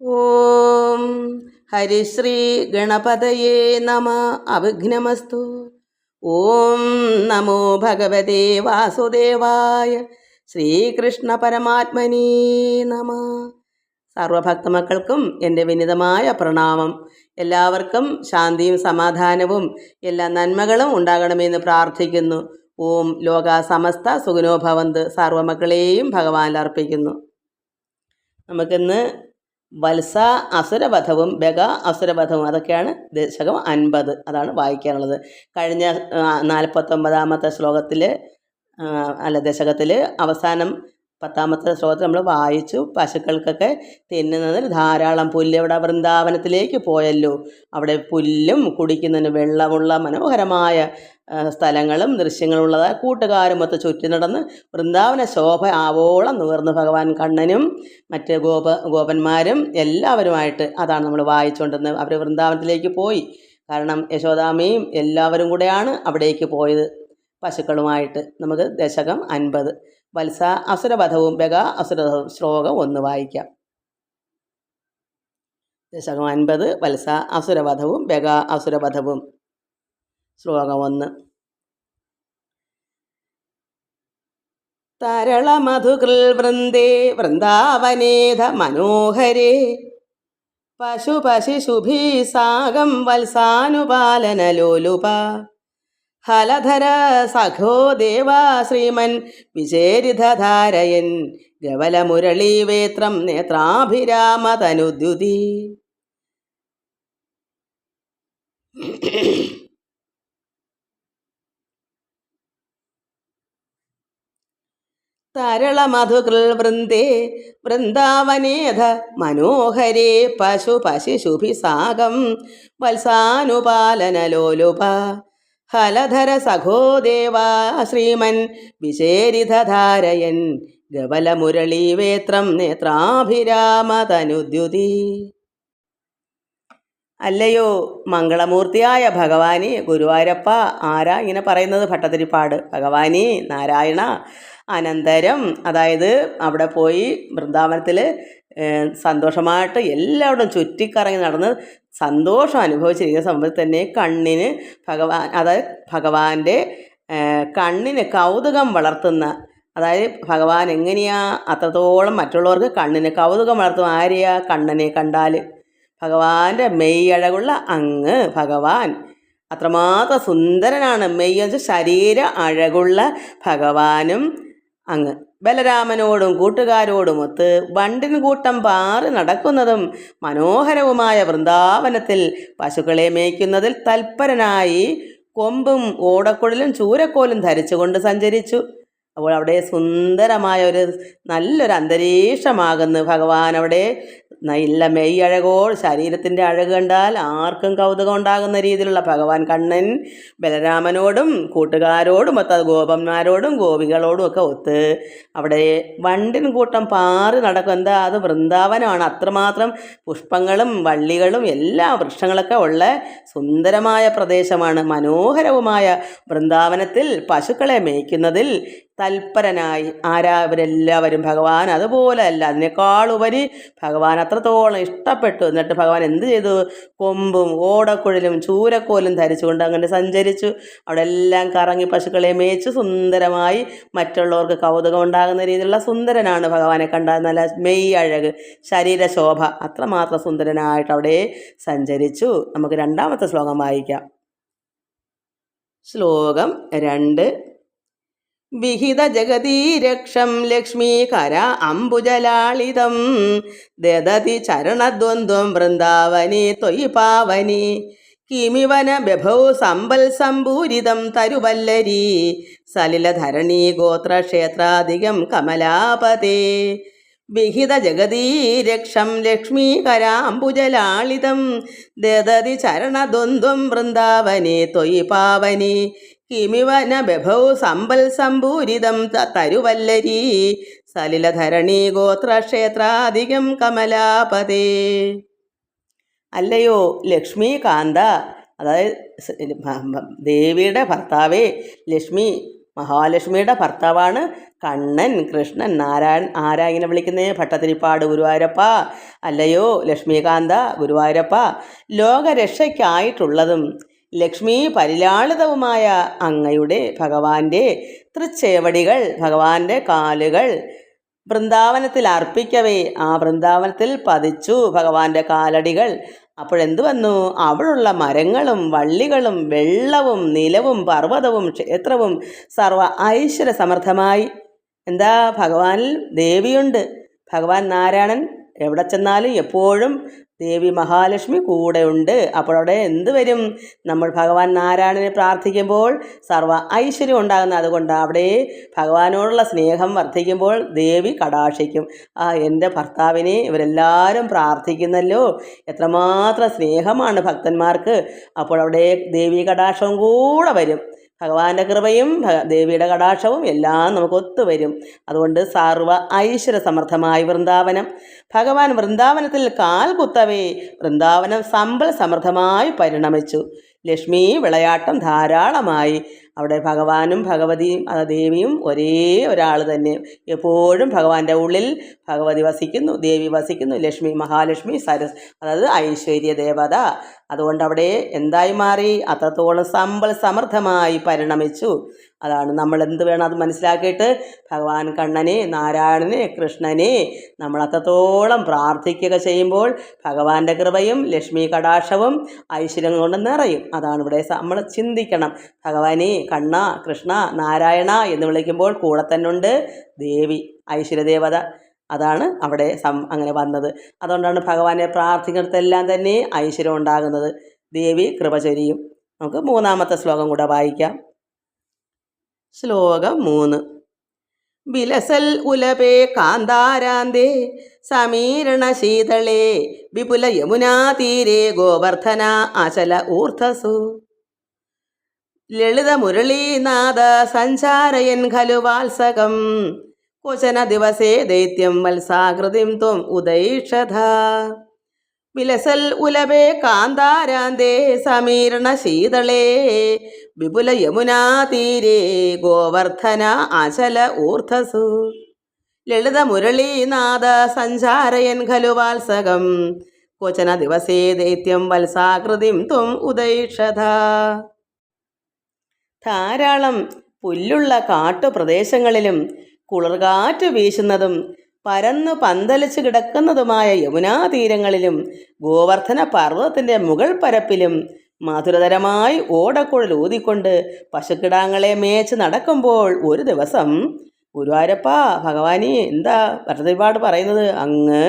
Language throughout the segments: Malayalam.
ഓം ഹരിശ്രീ ഗണപതയേ നമ. അവിഘ്നമസ്തു. ഓം നമോ ഭഗവതേ വാസുദേവായ ശ്രീകൃഷ്ണ പരമാത്മനീ നമ. സർവഭക്തമക്കൾക്കും എന്റെ വിനിതമായ പ്രണാമം. എല്ലാവർക്കും ശാന്തിയും സമാധാനവും എല്ലാ നന്മകളും ഉണ്ടാകണമെന്ന് പ്രാർത്ഥിക്കുന്നു. ഓം ലോക സമസ്ത സുഗുനോഭവന്ത് സർവമക്കളെയും ഭഗവാനിൽ അർപ്പിക്കുന്നു. നമുക്കിന്ന് വത്സ അസുരവധവും ബഗ അസുരവധവും അതൊക്കെയാണ് ദശകം അൻപത് അതാണ് വായിക്കാനുള്ളത്. കഴിഞ്ഞ നാൽപ്പത്തൊമ്പതാമത്തെ ശ്ലോകത്തിൽ അല്ല ദശകത്തിൽ അവസാനം പത്താമത്തെ ശ്ലോകത്തിൽ നമ്മൾ വായിച്ചു പശുക്കൾക്കൊക്കെ തിന്നുന്നതിൽ ധാരാളം പുല്ല് ഇവിടെ വൃന്ദാവനത്തിലേക്ക് പോയല്ലോ. അവിടെ പുല്ലും കുടിക്കുന്നതിന് വെള്ളമുള്ള മനോഹരമായ സ്ഥലങ്ങളും ദൃശ്യങ്ങളുള്ളതായ കൂട്ടുകാരുമൊത്ത് ചുറ്റി നടന്ന് വൃന്ദാവന ശോഭ ആവോളം നുകർന്ന്. ഭഗവാൻ കണ്ണനും മറ്റ് ഗോപ ഗോപന്മാരും എല്ലാവരുമായിട്ട് അതാണ് നമ്മൾ വായിച്ചുകൊണ്ടിരുന്നത്. അവർ വൃന്ദാവനത്തിലേക്ക് പോയി. കാരണം യശോദാമയും എല്ലാവരും കൂടെയാണ് അവിടേക്ക് പോയത്. പശുക്കളുമായിട്ട് നമുക്ക് ദശകം അൻപത്. വത്സ അസുരവധവും ബഗ അസുരവധവും ശ്ലോകം ഒന്ന് വായിക്കാം. ദശകം അൻപത് വത്സ അസുരവധവും ബഗ അസുരവധവും. ശ്ലോകം ഒന്ന്. തരളമധുകൃൽ വൃന്ദേ വൃന്ദാവനേധ മനോഹരേ. പശുപശിശുഭീ സാഗം വത്സാനുപാലനലോലുപ. ഹലധര സഖോ ദേവാ ശ്രീമൻ വിചേരിധാരയൻ ഗവലമുരളീവേത്രം നേത്രാഭിരാമതനുദ്യുതി. തരളമധുകൃൽ വൃന്ദേ വൃന്ദാവനേധ മനോഹരേ പശു പശിശുഭി സാഗം വത്സാനുപാലനലോലുപ ഹലധര സഖോ ദേവാ ശ്രീമൻ വിശേരിധാരയൻ ഗവലമുരളീവേത്രം നേത്രാഭിരാമതനുദ്യുതി. അല്ലയോ മംഗളമൂർത്തിയായ ഭഗവാനെ ഗുരുവായൂരപ്പ ആരാ ഇങ്ങനെ പറയുന്നത് ഭട്ടതിരിപ്പാട്? ഭഗവാനെ നാരായണ അനന്തരം അതായത് അവിടെ പോയി വൃന്ദാവനത്തിൽ സന്തോഷമായിട്ട് എല്ലാവരും ചുറ്റിക്കറങ്ങി നടന്ന് സന്തോഷം അനുഭവിച്ചിരിക്കുന്ന സമയത്ത് തന്നെ കണ്ണിന് ഭഗവാൻ അതായത് ഭഗവാന്റെ കണ്ണിന് കൗതുകം വളർത്തുന്ന അതായത് ഭഗവാൻ എങ്ങനെയാ അത്രത്തോളം മറ്റുള്ളവർക്ക് കണ്ണിന് കൗതുകം വളർത്തും ആരെയാ കണ്ണനെ കണ്ടാൽ ഭഗവാന്റെ മെയ്യഴകുള്ള അങ്ങ് ഭഗവാൻ. അത്രമാത്രം സുന്ദരനാണ് മെയ്യെന്ന് വെച്ചാൽ ശരീര അഴകുള്ള ഭഗവാനും അങ്ങ്. ബലരാമനോടും കൂട്ടുകാരോടുമൊത്ത് വണ്ടിൻ കൂട്ടം പാറി നടക്കുന്നതും മനോഹരവുമായ വൃന്ദാവനത്തിൽ പശുക്കളെ മേയ്ക്കുന്നതിൽ തൽപരനായി കൊമ്പും ഓടക്കുഴലും ചൂരക്കോലും ധരിച്ചുകൊണ്ട് സഞ്ചരിച്ചു. അപ്പോൾ അവിടെ സുന്ദരമായ ഒരു നല്ലൊരു അന്തരീക്ഷമാകുന്നു ഭഗവാൻ. അവിടെ നല്ല മെയ് അഴകോൾ ശരീരത്തിന്റെ അഴക് കണ്ടാൽ ആർക്കും കൗതുകം ഉണ്ടാകുന്ന രീതിയിലുള്ള ഭഗവാൻ കണ്ണൻ ബലരാമനോടും കൂട്ടുകാരോടും ഒത്ത ഗോപന്മാരോടും ഗോപികളോടും ഒക്കെ ഒത്ത് അവിടെ വണ്ടിൻ കൂട്ടം പാറി നടക്കും. എന്താ? അത് വൃന്ദാവനമാണ് അത്രമാത്രം പുഷ്പങ്ങളും വള്ളികളും എല്ലാ വൃക്ഷങ്ങളൊക്കെ ഉള്ള സുന്ദരമായ പ്രദേശമാണ്. മനോഹരവുമായ വൃന്ദാവനത്തിൽ പശുക്കളെ മേയ്ക്കുന്നതിൽ തൽപരനായി ആരാ ഇവരെല്ലാവരും? ഭഗവാൻ അതുപോലെ അല്ല അതിനേക്കാളുപരി ഭഗവാൻ അത്രത്തോളം ഇഷ്ടപ്പെട്ടു. എന്നിട്ട് ഭഗവാൻ എന്ത് ചെയ്തു? കൊമ്പും ഓടക്കുഴലും ചൂരക്കോലും ധരിച്ചുകൊണ്ട് അങ്ങനെ സഞ്ചരിച്ചു. അവിടെ എല്ലാം കറങ്ങി പശുക്കളെ മേച്ച് സുന്ദരമായി മറ്റുള്ളവർക്ക് കൗതുകം ഉണ്ടാകുന്ന രീതിയിലുള്ള സുന്ദരനാണ് ഭഗവാനെ കണ്ടാൽ നല്ല മെയ് അഴക് ശരീരശോഭ. അത്രമാത്രം സുന്ദരനായിട്ട് അവിടെ സഞ്ചരിച്ചു. നമുക്ക് രണ്ടാമത്തെ ശ്ലോകം വായിക്കാം. ശ്ലോകം രണ്ട്. വിഹിത ജഗതീരക്ഷം ലക്ഷ്മീകര അംബുജലാളിതം. ദദതി ചരണദ്വന്ദ്വം വൃന്ദാവനി ത്വയി പാവനി കിമിവന ബഭൗ സമ്പൽ സമ്പൂരിതം തരുവല്ലരി. സലിലധരണീ ഗോത്രക്ഷേത്രാധികം കമലാപതേ. വിഹിത ജഗതീരക്ഷം ലക്ഷ്മീകരാംബുജലാളിതം ദദതി ചരണദ്വന്ദ്വം വൃന്ദാവനി ത്വയി പാവനി കിമിവന ബഭൗ സമ്പൽ സമ്പൂരിതം തരുവല്ലരി സലിലധരണി ഗോത്രക്ഷേത്രാധികം കമലാപതേ. അല്ലയോ ലക്ഷ്മീകാന്ത അതായത് ദേവിയുടെ ഭർത്താവേ ലക്ഷ്മി മഹാലക്ഷ്മിയുടെ ഭർത്താവാണ് കണ്ണൻ കൃഷ്ണൻ നാരായണൻ ആരായനെ വിളിക്കുന്ന? ഭട്ടതിരിപ്പാട് ഗുരുവായൂരപ്പ. അല്ലയോ ലക്ഷ്മീകാന്ത ഗുരുവായൂരപ്പ. ലോകരക്ഷയ്ക്കായിട്ടുള്ളതും ലക്ഷ്മി പരിലാളിതവുമായ അങ്ങയുടെ ഭഗവാന്റെ തൃച്ചേവടികൾ ഭഗവാന്റെ കാലുകൾ വൃന്ദാവനത്തിൽ അർപ്പിക്കവേ. ആ വൃന്ദാവനത്തിൽ പതിച്ചു ഭഗവാന്റെ കാലടികൾ. അപ്പോഴെന്തു വന്നു? അവിടുള്ള മരങ്ങളും വള്ളികളും വെള്ളവും നിലവും പർവതവും ക്ഷേത്രവും സർവ ഐശ്വര്യ സമർത്ഥമായി. എന്താ? ഭഗവാനിൽ ദേവിയുണ്ട്. ഭഗവാൻ നാരായണൻ എവിടെ ചെന്നാലും എപ്പോഴും ദേവി മഹാലക്ഷ്മി കൂടെ ഉണ്ട് അപ്പോഴവിടെ എന്ത് വരും? നമ്മൾ ഭഗവാൻ നാരായണനെ പ്രാർത്ഥിക്കുമ്പോൾ സർവ ഐശ്വര്യം ഉണ്ടാകുന്ന അതുകൊണ്ട് അവിടെ ഭഗവാനോടുള്ള സ്നേഹം വർദ്ധിക്കുമ്പോൾ ദേവി കടാക്ഷിക്കും. ആ എന്റെ ഭർത്താവിനെ ഇവരെല്ലാവരും പ്രാർത്ഥിക്കുന്നല്ലോ. എത്രമാത്രം സ്നേഹമാണ് ഭക്തന്മാർക്ക്. അപ്പോൾ അവിടെ ദേവി കടാക്ഷവും കൂടെ വരും. ഭഗവാന്റെ കൃപയും ദേവിയുടെ കടാക്ഷവും എല്ലാം നമുക്ക് ഒത്തുവരും അതുകൊണ്ട് സർവ ഐശ്വര്യ സമൃദ്ധമായ വൃന്ദാവനം. ഭഗവാൻ വൃന്ദാവനത്തിൽ കാൽ കുത്തവേ വൃന്ദാവനം സമ്പൽ സമൃദ്ധമായി പരിണമിച്ചു. ലക്ഷ്മി വിളയാട്ടം ധാരാളമായി. അവിടെ ഭഗവാനും ഭഗവതിയും ദേവിയും ഒരേ ഒരാൾ തന്നെ. എപ്പോഴും ഭഗവാന്റെ ഉള്ളിൽ ഭഗവതി വസിക്കുന്നു ദേവി വസിക്കുന്നു ലക്ഷ്മി മഹാലക്ഷ്മി സരസ് അതായത് ഐശ്വര്യ ദേവത. അതുകൊണ്ട് അവിടെ എന്തായി മാറി? അത്രത്തോളം സമ്പൽ സമൃദ്ധമായി പരിണമിച്ചു. അതാണ് നമ്മൾ എന്ത് വേണം അത് മനസ്സിലാക്കിയിട്ട്? ഭഗവാൻ കണ്ണനെ നാരായണനെ കൃഷ്ണനെ നമ്മൾ അത്രത്തോളം പ്രാർത്ഥിക്കുക ചെയ്യുമ്പോൾ ഭഗവാന്റെ കൃപയും ലക്ഷ്മി കടാക്ഷവും ഐശ്വര്യം കൊണ്ട് നിറയും. അതാണ് ഇവിടെ നമ്മൾ ചിന്തിക്കണം. ഭഗവാനെ കണ്ണ കൃഷ്ണ നാരായണ എന്ന് വിളിക്കുമ്പോൾ കൂടെ തന്നെ ഉണ്ട് ദേവി ഐശ്വര്യദേവത അതാണ് അവിടെ സം അങ്ങനെ വന്നത്. അതുകൊണ്ടാണ് ഭഗവാനെ പ്രാർത്ഥിക്കുന്നിടത്തെല്ലാം തന്നെ ഐശ്വര്യം ഉണ്ടാകുന്നത്. ദേവി കൃപ ചൊരിയും. നമുക്ക് മൂന്നാമത്തെ ശ്ലോകം കൂടെ വായിക്കാം. ശ്ലോകം മൂന്ന്. വിലസൽ ഉലപേ കാന്താരാന്തേ സമീരണ ശീതളേ വിപുല യമുനാ തീരേ ഗോവർദ്ധന അചല ഊർധസു. ലളിത മുരളീനാഥ സഞ്ചാരയൻ ഖലു വാത്സകം. ക്വചന ദിവസേ ദൈത്യം വത്സാകൃതിം ത്വം ഉദൈഷധ വിലസൽ ഉലവേ കാന്താരാന്തേ സമീരണ ശീതളേ വിപുല യമുനാതീരേ ഗോവർദ്ധന അചല ഊർധസു ലളിത മുരളീനാഥ സഞ്ചാരയൻ ഖലു വാത്സകം ക്വചന ദിവസേ ദൈത്യം വത്സാകൃതിം ത്വം ഉദൈഷധ. ധാരാളം പുല്ലുള്ള കാട്ടുപ്രദേശങ്ങളിലും കുളിർകാറ്റ് വീശുന്നതും പരന്നു പന്തലിച്ച് കിടക്കുന്നതുമായ യമുനാ തീരങ്ങളിലും ഗോവർദ്ധന പർവതത്തിന്റെ മുകൾ പരപ്പിലും മധുരതരമായി ഓടക്കുഴൽ ഊതിക്കൊണ്ട് പശുക്കിടാങ്ങളെ മേച്ച് നടക്കുമ്പോൾ ഒരു ദിവസം ഗുരുവായൂരപ്പ ഭഗവാനി എന്താ ഭരതപാട് പറയുന്നത്? അങ്ങ്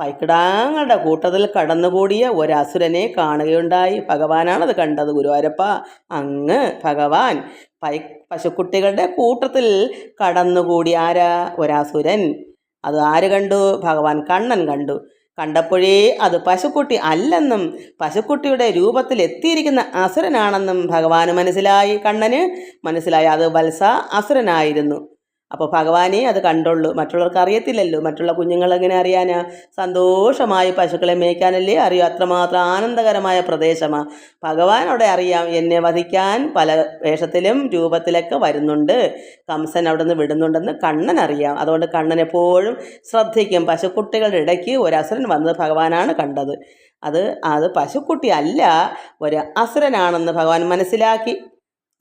പൈക്കിടാങ്ങളുടെ കൂട്ടത്തിൽ കടന്നുകൂടിയ ഒരസുരനെ കാണുകയുണ്ടായി. ഭഗവാനാണത് കണ്ടത് ഗുരുവായൂരപ്പ. അങ്ങ് ഭഗവാൻ. പൈ പശുക്കുട്ടികളുടെ കൂട്ടത്തിൽ കടന്നുകൂടി ആരാ? ഒരാസുരൻ. അത് ആര് കണ്ടു? ഭഗവാൻ കണ്ണൻ കണ്ടു. കണ്ടപ്പോഴേ അത് പശുക്കുട്ടി അല്ലെന്നും പശുക്കുട്ടിയുടെ രൂപത്തിൽ എത്തിയിരിക്കുന്ന അസുരനാണെന്നും ഭഗവാന് മനസ്സിലായി. കണ്ണന് മനസ്സിലായി. അത് വത്സ അസുരനായിരുന്നു. അപ്പോൾ ഭഗവാനെ അത് കണ്ടുള്ളൂ. മറ്റുള്ളവർക്ക് അറിയത്തില്ലല്ലോ. മറ്റുള്ള കുഞ്ഞുങ്ങൾ എങ്ങനെ അറിയാനാ? സന്തോഷമായി പശുക്കളെ മേയ്ക്കാനല്ലേ അറിയൂ. അത്രമാത്രം ആനന്ദകരമായ പ്രദേശമാണ് ഭഗവാൻ അവിടെ അറിയാം എന്നെ വധിക്കാൻ പല വേഷത്തിലും രൂപത്തിലൊക്കെ വരുന്നുണ്ട്. കംസൻ അവിടെ നിന്ന് വിടുന്നുണ്ടെന്ന് കണ്ണൻ അറിയാം. അതുകൊണ്ട് കണ്ണൻ എപ്പോഴും ശ്രദ്ധിക്കും. പശുക്കുട്ടികളുടെ ഇടയ്ക്ക് ഒരു അസുരൻ വന്നത് ഭഗവാനാണ് കണ്ടത്. അത് അത് പശുക്കുട്ടി അല്ല ഒരു അസുരനാണെന്ന് ഭഗവാൻ മനസ്സിലാക്കി.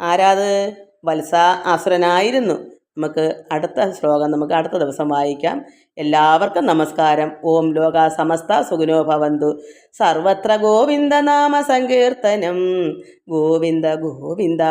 ആരാത്? വത്സ അസുരനായിരുന്നു. നമുക്ക് അടുത്ത ശ്ലോകം നമുക്ക് അടുത്ത ദിവസം വായിക്കാം. എല്ലാവർക്കും നമസ്കാരം. ഓം ലോക സമസ്ത സുഖിനോ ഭവന്തു. സർവത്ര ഗോവിന്ദ നാമ സങ്കീർത്തനം. ഗോവിന്ദ ഗോവിന്ദ.